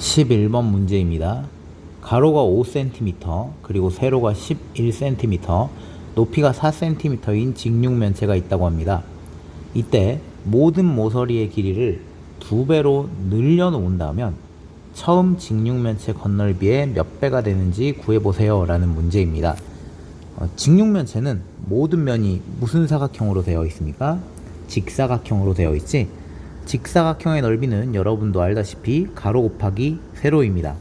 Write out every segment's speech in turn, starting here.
11번 문제입니다. 가로가 5cm, 그리고 세로가 11cm, 높이가 4cm인 직육면체가 있다고 합니다. 이때 모든 모서리의 길이를 두 배로 늘려 놓은다면 처음 직육면체 건널비의 몇 배가 되는지 구해보세요 라는 문제입니다. 어, 직육면체는 모든 면이 무슨 사각형으로 되어 있습니까? 직사각형으로 되어 있지. 직사각형의 넓이는 여러분도 알다시피 가로 곱하기 세로입니다.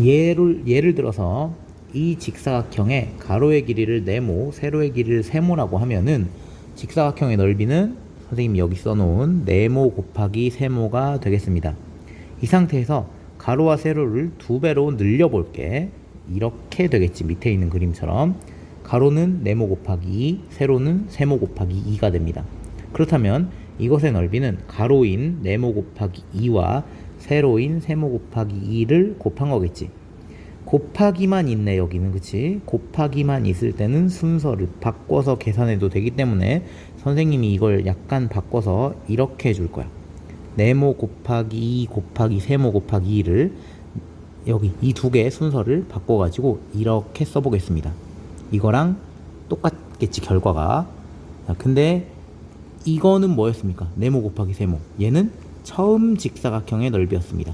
예를, 예를 들어서 이 직사각형의 가로의 길이를 네모, 세로의 길이를 세모라고 하면은 직사각형의 넓이는 선생님이 여기 써놓은 네모 곱하기 세모가 되겠습니다. 이 상태에서 가로와 세로를 두 배로 늘려볼게. 이렇게 되겠지. 밑에 있는 그림처럼. 가로는 네모 곱하기 2, 세로는 세모 곱하기 2가 됩니다. 그렇다면 이것의 넓이는 가로인 네모 곱하기 2와 세로인 세모 곱하기 2를 곱한 거겠지. 곱하기만 있네 여기는. 그치? 곱하기만 있을 때는 순서를 바꿔서 계산해도 되기 때문에 선생님이 이걸 약간 바꿔서 이렇게 해줄 거야. 네모 곱하기 2 곱하기 세모 곱하기 2를 여기 이 두 개의 순서를 바꿔가지고 이렇게 써보겠습니다. 이거랑 똑같겠지 결과가. 자, 근데 이거는 뭐였습니까 네모 곱하기 세모 얘는 처음 직사각형의 넓이였습니다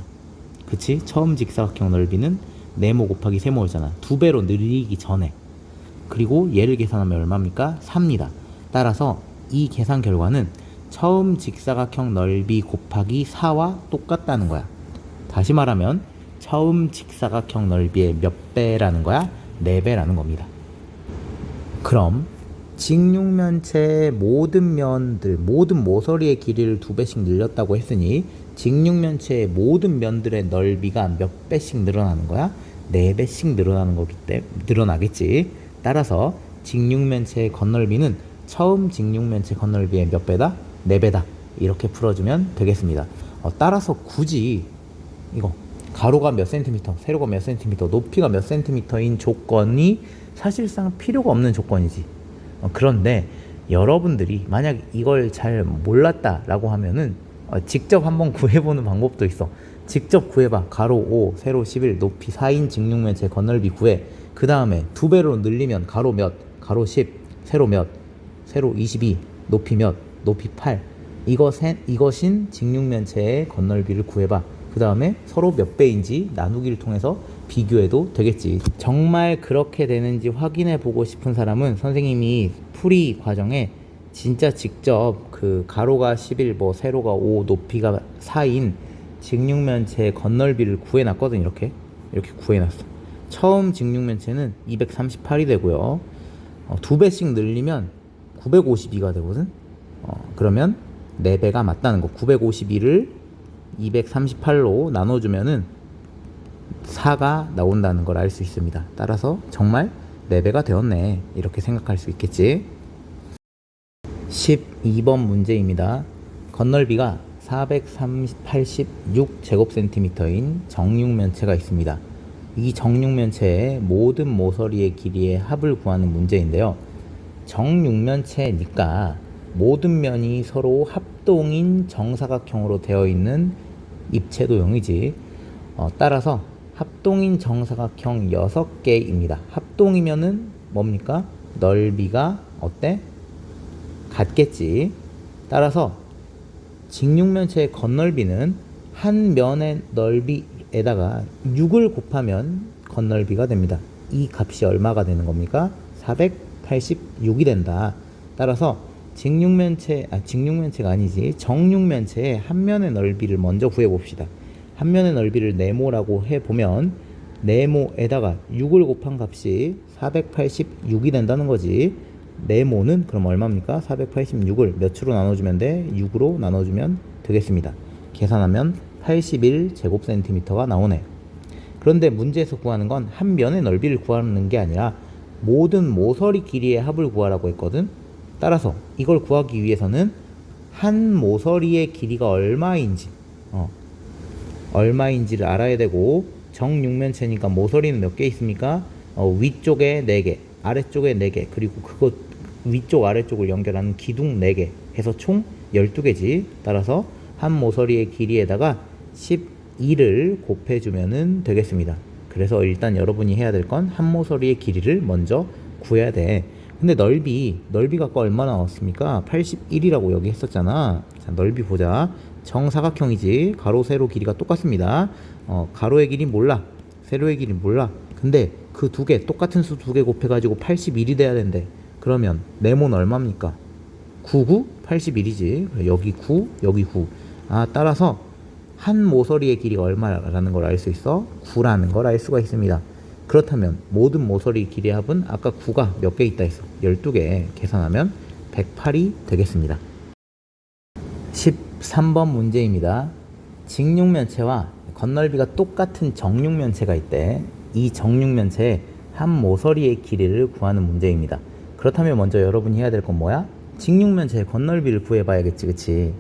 그치 처음 직사각형 넓이는 네모 곱하기 세모였잖아. 두 배로 늘리기 전에. 그리고 얘를 계산하면 얼마입니까? 4입니다. 따라서 이 계산 결과는 처음 직사각형 넓이 곱하기 4와 똑같다는 거야. 다시 말하면 처음 직사각형 넓이의 몇 배라는 거야? 4배라는 겁니다. 그럼 직육면체의 모든 면들, 모든 모서리의 길이를 두 배씩 늘렸다고 했으니 직육면체의 모든 면들의 넓이가 몇 배씩 늘어나는 거야? 네 배씩 늘어나는 거기 때문에 늘어나겠지. 따라서 직육면체의 건널비는 처음 직육면체 건널비의 몇 배다? 네 배다. 이렇게 풀어주면 되겠습니다. 어, 따라서 굳이 이거 가로가 몇 센티미터, 세로가 몇 센티미터, 높이가 몇 센티미터인 조건이 사실상 필요가 없는 조건이지. 어, 그런데 여러분들이 만약 이걸 잘 몰랐다라고 하면은 어, 직접 한번 구해보는 방법도 있어. 직접 구해봐. 가로 5, 세로 11, 높이 4인 직육면체 건널비 구해. 그 다음에 두 배로 늘리면 가로 몇, 가로 10, 세로 몇, 세로 22, 높이 몇, 높이 8. 이것은, 이것인 직육면체의 건널비를 구해봐. 그 다음에 서로 몇 배인지 나누기를 통해서 비교해도 되겠지. 정말 그렇게 되는지 확인해 보고 싶은 사람은 선생님이 풀이 과정에 진짜 직접 그 가로가 11, 뭐 세로가 5, 높이가 4인 직육면체 건널비를 구해놨거든 이렇게 이렇게 구해놨어. 처음 직육면체는 238이 되고요. 어, 두 배씩 늘리면 952가 되거든. 어, 그러면 4배가 맞다는 거. 952를 238로 나눠주면은 4가 나온다는 걸 알 수 있습니다. 따라서 정말 4배가 되었네. 이렇게 생각할 수 있겠지. 12번 문제입니다. 건널비가 486제곱센티미터인 정육면체가 있습니다. 이 정육면체의 모든 모서리의 길이의 합을 구하는 문제인데요. 정육면체니까 모든 면이 서로 합동인 정사각형으로 되어 있는 입체 도형이지. 어, 따라서 합동인 정사각형 6개입니다. 합동이면은 뭡니까? 넓이가 어때? 같겠지. 따라서 직육면체의 건널비는 한 면의 넓이에다가 6을 곱하면 건널비가 됩니다. 이 값이 얼마가 되는 겁니까? 486이 된다. 따라서 직육면체, 아, 직육면체가 아니지. 정육면체의 한 면의 넓이를 먼저 구해 봅시다. 한 면의 넓이를 네모라고 해 보면 네모에다가 6을 곱한 값이 486이 된다는 거지. 네모는 그럼 얼마입니까? 486을 몇으로 나눠주면 돼? 6으로 나눠주면 되겠습니다. 계산하면 81 제곱센티미터가 나오네. 그런데 문제에서 구하는 건 한 면의 넓이를 구하는 게 아니라 모든 모서리 길이의 합을 구하라고 했거든. 따라서 이걸 구하기 위해서는 한 모서리의 길이가 얼마인지, 어, 얼마인지를 알아야 되고 정육면체니까 모서리는 몇 개 있습니까? 어, 위쪽에 4개, 아래쪽에 4개, 그리고 그거 위쪽 아래쪽을 연결하는 기둥 4개 해서 총 12개지. 따라서 한 모서리의 길이에다가 2를 곱해주면 되겠습니다. 그래서 일단 여러분이 해야 될 건 한 모서리의 길이를 먼저 구해야 돼. 근데 넓이, 넓이가 얼마 나왔습니까? 81이라고 여기 했었잖아. 자, 넓이 보자. 정사각형이지. 가로, 세로 길이가 똑같습니다. 어, 가로의 길이 몰라. 세로의 길이 몰라. 근데 그 두 개, 똑같은 수 두 개 곱해가지고 81이 돼야 된대. 그러면 네모는 얼마입니까? 99? 81이지. 여기 9, 여기 9. 아, 따라서 한 모서리의 길이가 얼마라는 걸 알 수 있어? 9라는 걸 알 수가 있습니다. 그렇다면 모든 모서리 길이의 합은 아까 9가 몇 개 있다 했어? 12개 계산하면 108이 되겠습니다. 13번 문제입니다. 직육면체와 건널비가 똑같은 정육면체가 있대. 이 정육면체의 한 모서리의 길이를 구하는 문제입니다. 그렇다면 먼저 여러분이 해야 될 건 뭐야? 직육면체의 건널비를 구해봐야겠지, 그치?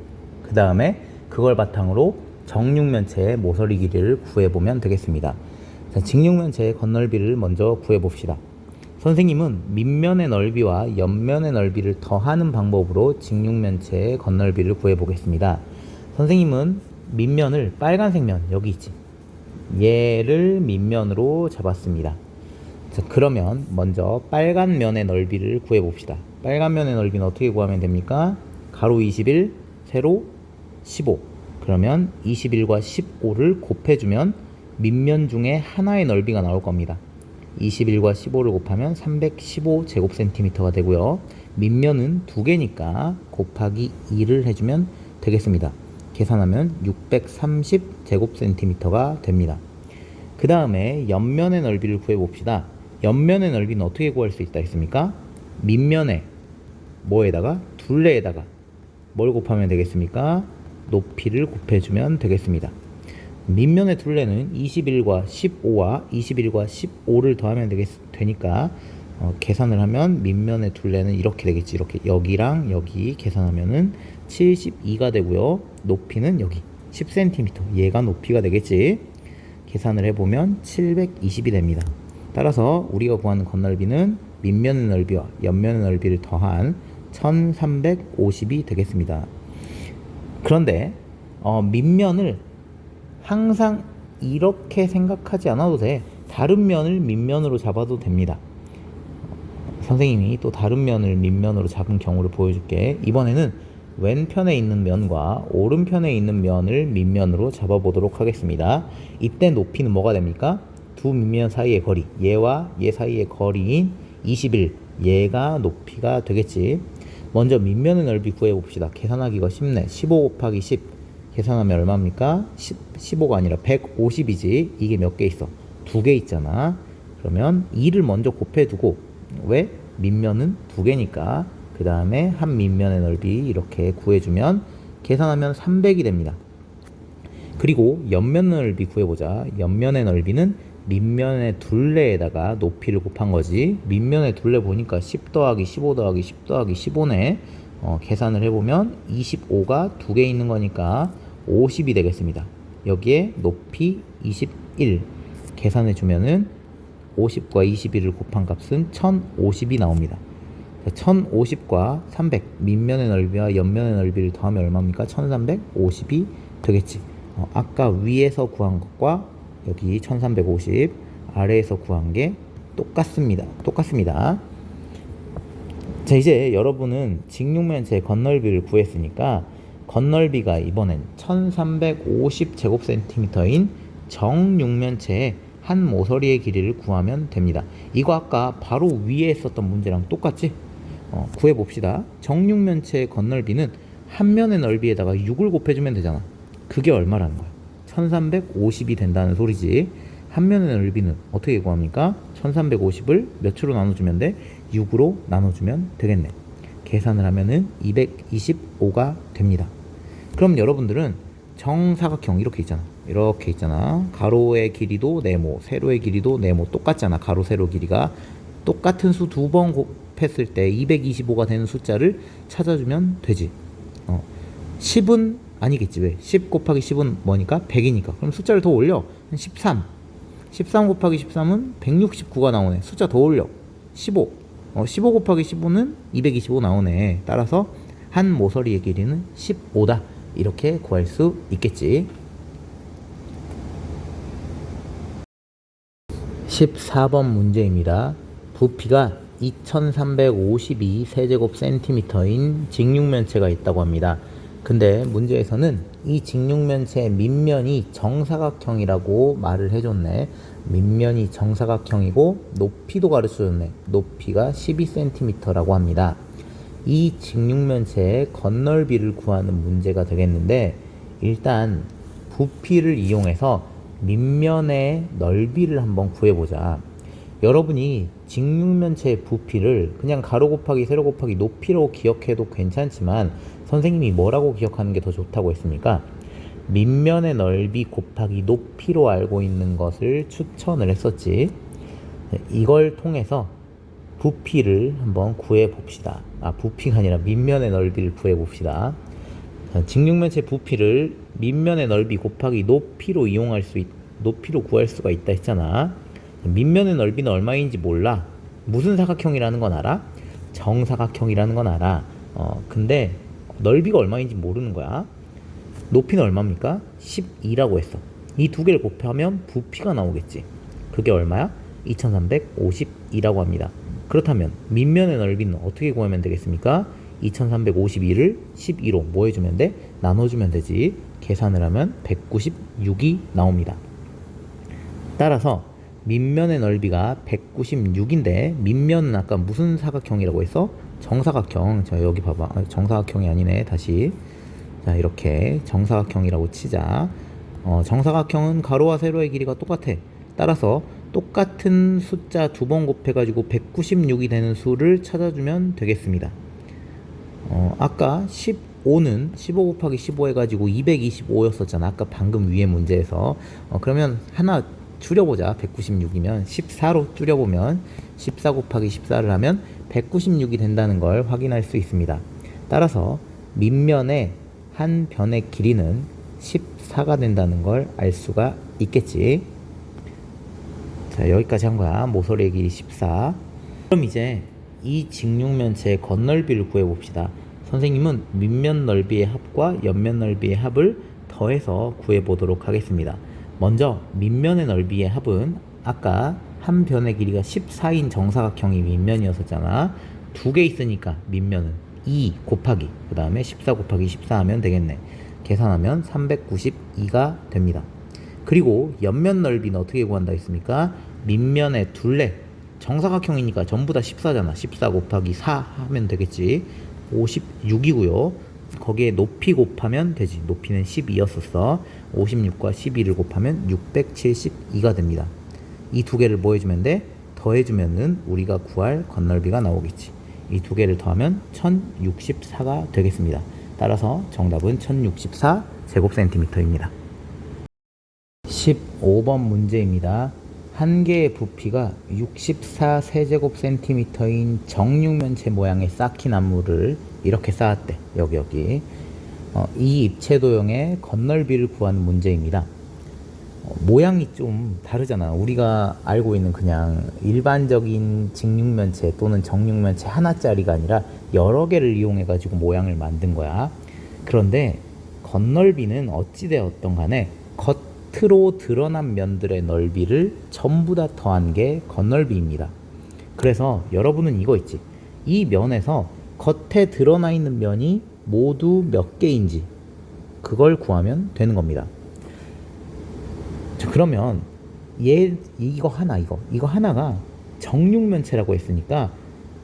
그 다음에 그걸 바탕으로 정육면체의 모서리 길이를 구해보면 되겠습니다. 자, 직육면체의 건널비를 먼저 구해봅시다. 선생님은 밑면의 넓이와 옆면의 넓이를 더하는 방법으로 직육면체의 건널비를 구해보겠습니다. 선생님은 밑면을 빨간색 면 여기 있지. 얘를 밑면으로 잡았습니다. 자, 그러면 먼저 빨간 면의 넓이를 구해 봅시다. 빨간 면의 넓이는 어떻게 구하면 됩니까? 가로 21, 세로 15. 그러면 21과 15를 곱해주면 밑면 중에 하나의 넓이가 나올 겁니다. 21과 15를 곱하면 315 제곱센티미터가 되고요. 밑면은 두 개니까 곱하기 2를 해주면 되겠습니다. 계산하면 630 제곱센티미터가 됩니다. 그 다음에 옆면의 넓이를 구해봅시다. 옆면의 넓이는 어떻게 구할 수 있다 했습니까? 밑면에 뭐에다가 둘레에다가 뭘 곱하면 되겠습니까? 높이를 곱해주면 되겠습니다. 밑면의 둘레는 21과 15와 21과 15를 더하면 되겠, 되니까 어, 계산을 하면 밑면의 둘레는 이렇게 되겠지. 이렇게 여기랑 여기 계산하면은 72가 되고요. 높이는 여기 10cm. 얘가 높이가 되겠지. 계산을 해보면 720이 됩니다. 따라서 우리가 구하는 건널비는 밑면의 넓이와 옆면의 넓이를 더한 1350이 되겠습니다. 그런데 어, 밑면을 항상 이렇게 생각하지 않아도 돼. 다른 면을 밑면으로 잡아도 됩니다. 선생님이 또 다른 면을 밑면으로 잡은 경우를 보여줄게. 이번에는 왼편에 있는 면과 오른편에 있는 면을 밑면으로 잡아보도록 하겠습니다. 이때 높이는 뭐가 됩니까? 두 밑면 사이의 거리, 얘와 얘 사이의 거리인 21, 얘가 높이가 되겠지. 먼저 밑면의 넓이 구해봅시다. 계산하기가 쉽네. 15 곱하기 10. 계산하면 얼마입니까? 10, 15가 아니라 150이지. 이게 몇 개 있어? 두 개 있잖아. 그러면 2를 먼저 곱해두고 왜? 밑면은 두 개니까 그 다음에 한 밑면의 넓이 이렇게 구해주면 계산하면 300이 됩니다. 그리고 옆면 넓이 구해보자. 옆면의 넓이는 밑면의 둘레에다가 높이를 곱한 거지. 밑면의 둘레 보니까 10 더하기 15 더하기 10 더하기 15네. 어, 계산을 해보면 25가 두 개 있는 거니까 50이 되겠습니다. 여기에 높이 21 계산해 주면은 50과 21을 곱한 값은 1050이 나옵니다. 1050과 300 밑면의 넓이와 옆면의 넓이를 더하면 얼마입니까? 1350이 되겠지. 어, 아까 위에서 구한 것과 여기 1350 아래에서 구한 게 똑같습니다. 똑같습니다. 자 이제 여러분은 직육면체 건널비를 구했으니까 건널비가 이번엔 1350 제곱센티미터인 정육면체의 한 모서리의 길이를 구하면 됩니다. 이거 아까 바로 위에 있었던 문제랑 똑같지? 어, 구해봅시다. 정육면체의 건널비는 한 면의 넓이에다가 6을 곱해주면 되잖아. 그게 얼마라는 거야? 1350이 된다는 소리지. 한 면의 넓이는 어떻게 구합니까? 1350을 몇으로 나눠주면 돼? 6으로 나눠주면 되겠네. 계산을 하면은 225가 됩니다. 그럼 여러분들은 정사각형 이렇게 있잖아. 이렇게 있잖아. 가로의 길이도 네모, 세로의 길이도 네모 똑같잖아. 가로, 세로 길이가 똑같은 수 두 번 곱했을 때 225가 되는 숫자를 찾아주면 되지. 어. 10은 아니겠지. 왜? 10 곱하기 10은 뭐니까? 100이니까. 그럼 숫자를 더 올려. 13. 13 곱하기 13은 169가 나오네. 숫자 더 올려. 15. 어, 15 곱하기 15는 225 나오네. 따라서 한 모서리의 길이는 15다. 이렇게 구할 수 있겠지. 14번 문제입니다. 부피가 2352 세제곱 센티미터인 직육면체가 있다고 합니다. 근데 문제에서는 이 직육면체의 밑면이 정사각형이라고 말을 해줬네. 밑면이 정사각형이고 높이도 가르쳐줬네. 높이가 12cm라고 합니다. 이 직육면체의 겉넓이를 구하는 문제가 되겠는데 일단 부피를 이용해서 밑면의 넓이를 한번 구해보자. 여러분이 직육면체의 부피를 그냥 가로 곱하기 세로 곱하기 높이로 기억해도 괜찮지만 선생님이 뭐라고 기억하는 게 더 좋다고 했습니까? 밑면의 넓이 곱하기 높이로 알고 있는 것을 추천을 했었지. 네, 이걸 통해서 부피를 한번 구해 봅시다. 아, 부피가 아니라 밑면의 넓이를 구해 봅시다. 직육면체 부피를 밑면의 넓이 곱하기 높이로 이용할 수 있, 높이로 구할 수가 있다 했잖아. 밑면의 넓이는 얼마인지 몰라. 무슨 사각형이라는 건 알아? 정사각형이라는 건 알아. 어, 근데 넓이가 얼마인지 모르는 거야. 높이는 얼마입니까? 12라고 했어. 이 두 개를 곱하면 부피가 나오겠지. 그게 얼마야? 2352라고 합니다. 그렇다면 밑면의 넓이는 어떻게 구하면 되겠습니까? 2352를 12로 뭐 해주면 돼? 나눠주면 되지. 계산을 하면 196이 나옵니다. 따라서 밑면의 넓이가 196인데 밑면은 아까 무슨 사각형이라고 했어? 정사각형. 자 여기 봐봐. 아, 정사각형이 아니네. 다시 자 이렇게 정사각형이라고 치자. 어, 정사각형은 가로와 세로의 길이가 똑같아. 따라서 똑같은 숫자 두 번 곱해가지고 196이 되는 수를 찾아주면 되겠습니다. 어, 아까 15는 15 곱하기 15 해가지고 225였었잖아. 아까 방금 위에 문제에서. 어, 그러면 하나 줄여보자. 196이면 14로 줄여보면 14 곱하기 14를 하면 196이 된다는 걸 확인할 수 있습니다. 따라서 밑면의 한 변의 길이는 14가 된다는 걸 알 수가 있겠지. 자, 여기까지 한 거야. 모서리의 길이 14. 그럼 이제 이 직육면체의 겉넓이를 구해봅시다. 선생님은 밑면 넓이의 합과 옆면 넓이의 합을 더해서 구해보도록 하겠습니다. 먼저 밑면의 넓이의 합은 아까 한 변의 길이가 14인 정사각형이 밑면이었었잖아. 두 개 있으니까 밑면은 2 곱하기 그 다음에 14 곱하기 14 하면 되겠네. 계산하면 392가 됩니다. 그리고 옆면 넓이는 어떻게 구한다 했습니까? 밑면의 둘레 정사각형이니까 전부 다 14잖아. 14 곱하기 4 하면 되겠지. 56이고요. 거기에 높이 곱하면 되지. 높이는 12였었어. 56과 12를 곱하면 672가 됩니다. 이 두 개를 뭐 해주면 돼? 더해주면은 우리가 구할 겉넓이가 나오겠지. 이 두 개를 더하면 1064가 되겠습니다. 따라서 정답은 1064 제곱센티미터입니다. 15번 문제입니다. 한 개의 부피가 64 세제곱센티미터인 정육면체 모양의 쌓기 나무를 이렇게 쌓았대. 여기 여기. 어, 이 입체 도형의 겉넓이를 구하는 문제입니다. 어, 모양이 좀 다르잖아. 우리가 알고 있는 그냥 일반적인 직육면체 또는 정육면체 하나짜리가 아니라 여러 개를 이용해 가지고 모양을 만든 거야. 그런데 겉넓이는 어찌되었던 간에 겉 으로 드러난 면들의 넓이를 전부 다 더한 게 겉넓이입니다. 그래서 여러분은 이거 있지. 이 면에서 겉에 드러나 있는 면이 모두 몇 개인지 그걸 구하면 되는 겁니다. 자, 그러면 얘 이거 하나 이거 이거 하나가 정육면체라고 했으니까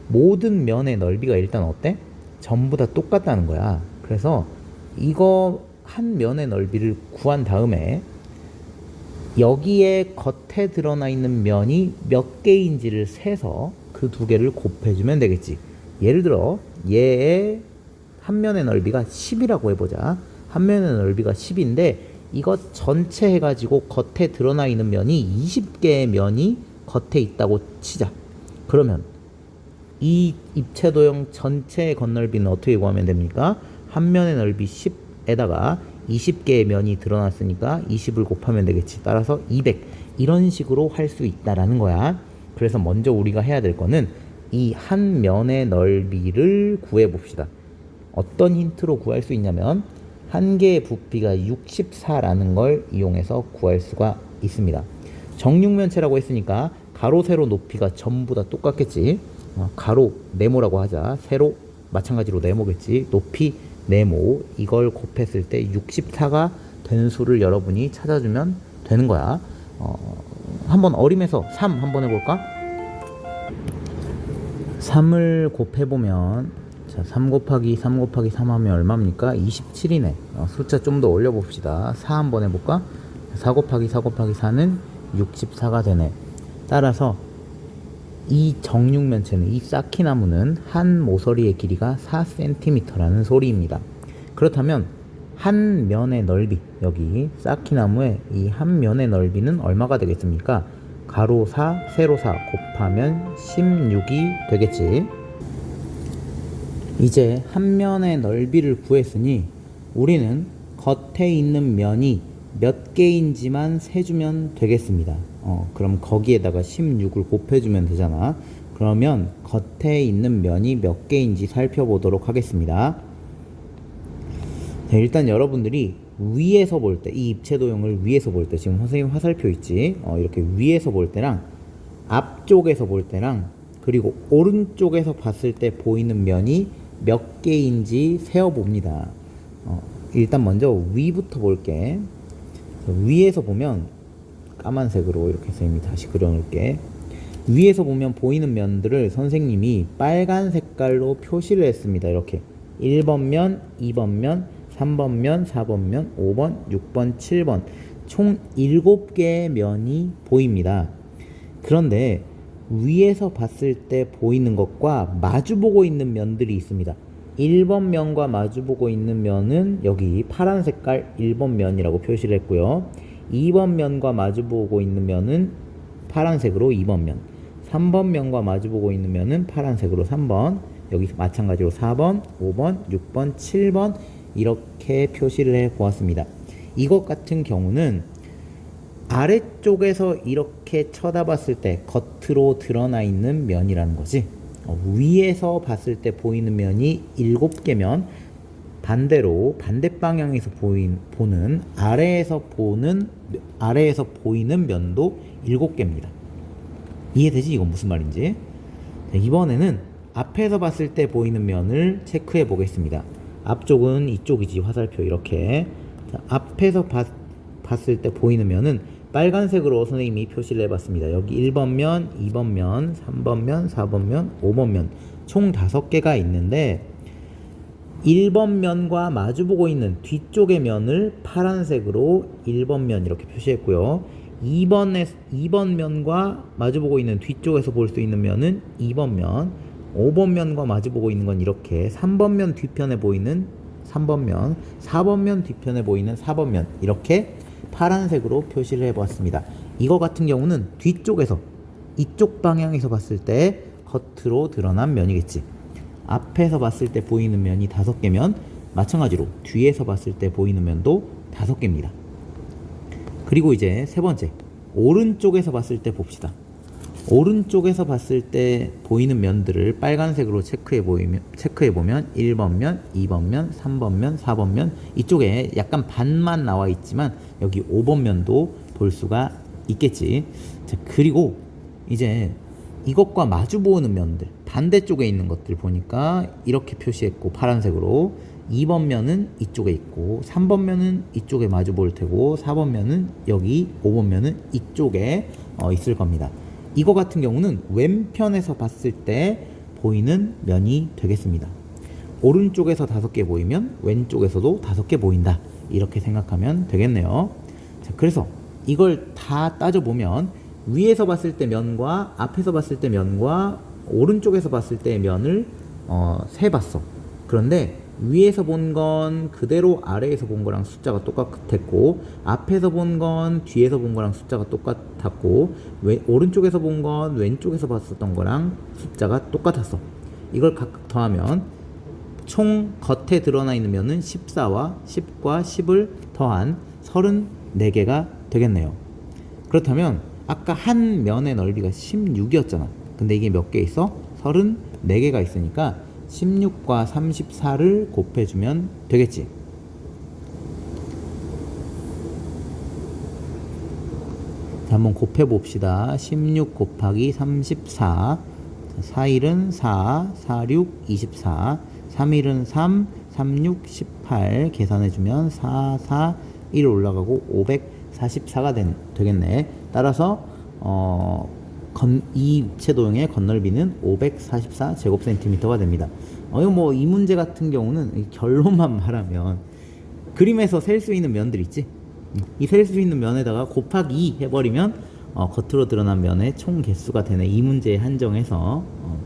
모든 면의 넓이가 일단 어때? 전부 다 똑같다는 거야. 그래서 이거 한 면의 넓이를 구한 다음에 여기에 겉에 드러나 있는 면이 몇 개인지를 세서 그 두 개를 곱해주면 되겠지. 예를 들어 얘의 한 면의 넓이가 10이라고 해보자. 한 면의 넓이가 10인데 이것 전체 해가지고 겉에 드러나 있는 면이 20개의 면이 겉에 있다고 치자. 그러면 이 입체 도형 전체의 겉넓이는 어떻게 구하면 됩니까? 한 면의 넓이 10에다가 20개의 면이 드러났으니까 20을 곱하면 되겠지. 따라서 200. 이런 식으로 할 수 있다라는 거야. 그래서 먼저 우리가 해야 될 거는 이 한 면의 넓이를 구해 봅시다. 어떤 힌트로 구할 수 있냐면 한 개의 부피가 64라는 걸 이용해서 구할 수가 있습니다. 정육면체라고 했으니까 가로 세로 높이가 전부 다 똑같겠지. 어, 가로 네모라고 하자. 세로 마찬가지로 네모겠지. 높이 네모 이걸 곱했을 때 64가 되는 수를 여러분이 찾아주면 되는 거야. 어, 한번 어림에서 3 한번 해볼까? 3을 곱해보면 자, 3 곱하기 3 곱하기 3 하면 얼마입니까? 27이네. 어, 숫자 좀 더 올려봅시다. 4 한번 해볼까? 4 곱하기 4 곱하기 4는 64가 되네. 따라서 이 정육면체는 이 쌓기나무는 한 모서리의 길이가 4cm라는 소리입니다. 그렇다면 한 면의 넓이 여기 쌓기나무의 이 한 면의 넓이는 얼마가 되겠습니까? 가로 4, 세로 4 곱하면 16이 되겠지. 이제 한 면의 넓이를 구했으니 우리는 겉에 있는 면이 몇 개인지만 세주면 되겠습니다. 어, 그럼 거기에다가 16을 곱해주면 되잖아. 그러면 겉에 있는 면이 몇 개인지 살펴보도록 하겠습니다. 자, 일단 여러분들이 위에서 볼 때, 이 입체 도형을 위에서 볼 때, 지금 선생님 화살표 있지? 어, 이렇게 위에서 볼 때랑 앞쪽에서 볼 때랑 그리고 오른쪽에서 봤을 때 보이는 면이 몇 개인지 세어봅니다. 어, 일단 먼저 위부터 볼게. 위에서 보면 까만색으로 이렇게 선생님이 다시 그려놓을게. 위에서 보면 보이는 면들을 선생님이 빨간 색깔로 표시를 했습니다. 이렇게 1번 면, 2번 면, 3번 면, 4번 면, 5번, 6번, 7번 총 7개의 면이 보입니다. 그런데 위에서 봤을 때 보이는 것과 마주보고 있는 면들이 있습니다. 1번 면과 마주보고 있는 면은 여기 파란 색깔 1번 면이라고 표시를 했고요. 2번 면과 마주보고 있는 면은 파란색으로 2번 면. 3번 면과 마주보고 있는 면은 파란색으로 3번. 여기 마찬가지로 4번, 5번, 6번, 7번 이렇게 표시를 해 보았습니다. 이것 같은 경우는 아래쪽에서 이렇게 쳐다봤을 때 겉으로 드러나 있는 면이라는 거지. 어, 위에서 봤을 때 보이는 면이 7개면 반대로 반대 방향에서 보인, 보는 아래에서 보는 아래에서 보이는 면도 7개입니다. 이해되지? 이건 무슨 말인지? 자, 이번에는 앞에서 봤을 때 보이는 면을 체크해 보겠습니다. 앞쪽은 이쪽이지 화살표 이렇게 자, 앞에서 봤, 봤을 때 보이는 면은 빨간색으로 선생님이 표시를 해봤습니다. 여기 1번 면, 2번 면, 3번 면, 4번 면, 5번 면 총 5개가 있는데 1번 면과 마주보고 있는 뒤쪽의 면을 파란색으로 1번 면 이렇게 표시했고요. 2번에 2번 면과 마주보고 있는 뒤쪽에서 볼 수 있는 면은 2번 면, 5번 면과 마주보고 있는 건 이렇게 3번 면 뒤편에 보이는 3번 면, 4번 면 뒤편에 보이는 4번 면 이렇게 파란색으로 표시를 해보았습니다. 이거 같은 경우는 뒤쪽에서 이쪽 방향에서 봤을 때 겉으로 드러난 면이겠지. 앞에서 봤을 때 보이는 면이 다섯 개면 마찬가지로 뒤에서 봤을 때 보이는 면도 다섯 개입니다. 그리고 이제 세 번째 오른쪽에서 봤을 때 봅시다. 오른쪽에서 봤을 때 보이는 면들을 빨간색으로 체크해 보이면 체크해 보면 1번 면, 2번 면, 3번 면, 4번 면 이쪽에 약간 반만 나와 있지만 여기 5번 면도 볼 수가 있겠지. 자, 그리고 이제 이것과 마주 보는 면들 반대쪽에 있는 것들 보니까 이렇게 표시했고 파란색으로 2번 면은 이쪽에 있고 3번 면은 이쪽에 마주 볼 테고 4번 면은 여기 5번 면은 이쪽에 어, 있을 겁니다. 이거 같은 경우는 왼편에서 봤을 때 보이는 면이 되겠습니다. 오른쪽에서 다섯 개 보이면 왼쪽에서도 다섯 개 보인다. 이렇게 생각하면 되겠네요. 자, 그래서 이걸 다 따져보면 위에서 봤을 때 면과 앞에서 봤을 때 면과 오른쪽에서 봤을 때의 면을 어, 세 봤어. 그런데 위에서 본 건 그대로 아래에서 본 거랑 숫자가 똑같았고 앞에서 본 건 뒤에서 본 거랑 숫자가 똑같았고 왜, 오른쪽에서 본 건 왼쪽에서 봤었던 거랑 숫자가 똑같았어. 이걸 각각 더하면 총 겉에 드러나 있는 면은 14와 10과 10을 더한 34개가 되겠네요. 그렇다면 아까 한 면의 넓이가 16이었잖아. 근데 이게 몇 개 있어? 34개가 있으니까 16과 34를 곱해주면 되겠지. 자, 자, 한번 곱해 봅시다. 16 곱하기 34. 자, 4일은 4, 4, 6, 24. 3일은 3, 3, 6, 18. 계산해주면 4, 4, 1 올라가고 544가 된, 되겠네. 따라서, 어, 건, 이 입체 도형의 건널비는 544 제곱센티미터가 됩니다. 어, 뭐 이 문제 같은 경우는 이 결론만 말하면 그림에서 셀 수 있는 면들 있지? 이 셀 수 있는 면에다가 곱하기 2 해버리면 어, 겉으로 드러난 면의 총 개수가 되네. 이 문제에 한정해서 어,